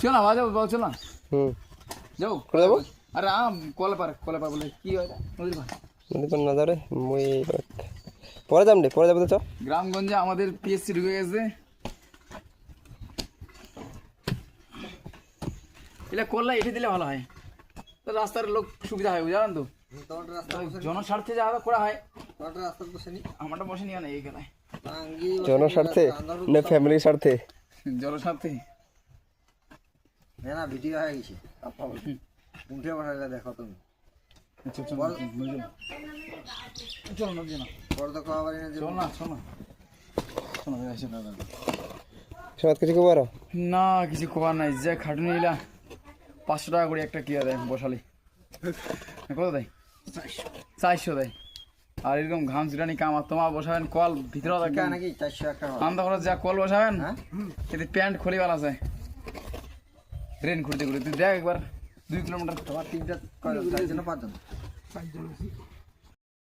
চল বাবা যাব চল হুম। যাও। কোথায় যাব? আরে আম কলে পার কলে পার বলে কি হয়? নদীর পার নদী পার না ধরে মই পরে যাম রে পরে যাব তো চ গ্রামগঞ্জে আমাদের পিএসসি ঢুকে গেছে। এটা করলে এটি দিলে ভালো হয়। তো রাস্তার লোক সুবিধা হয় বুঝলেন তো? জনস্বার্থে যা করা হয়। আমারটা বসে নিয়ে না এই খেলায় জনস্বার্থে? না ফ্যামিলির স্বার্থে? না ভিডিও হয়ে গেছে। উঠে বসাইলে দেখো তুমি। চল না না। পরে তো খাওয়া না যে চল না চল না। চল না না সমাজ কিছু খবর না কিছু করার নাই। যে খাটুনি পাঁচশো টাকা করে একটা কিয়া দেয় বসালে। কত দেয়? চারশো দেয়। আর এরকম ঘাম চিটানি কাম তোমার বসাবেন কল ভিতরে নাকি? চারশো একটা আন্দা খরচ যা কল বসাবেন। হ্যাঁ? এতে প্যান্ট খলিবার আছে। ট্রেন ঘুরতে ঘুরতে তুই দেখ একবার দুই কিলোমিটার তোমার তিনটা কয়জন? পাঁচজন? পাঁচজন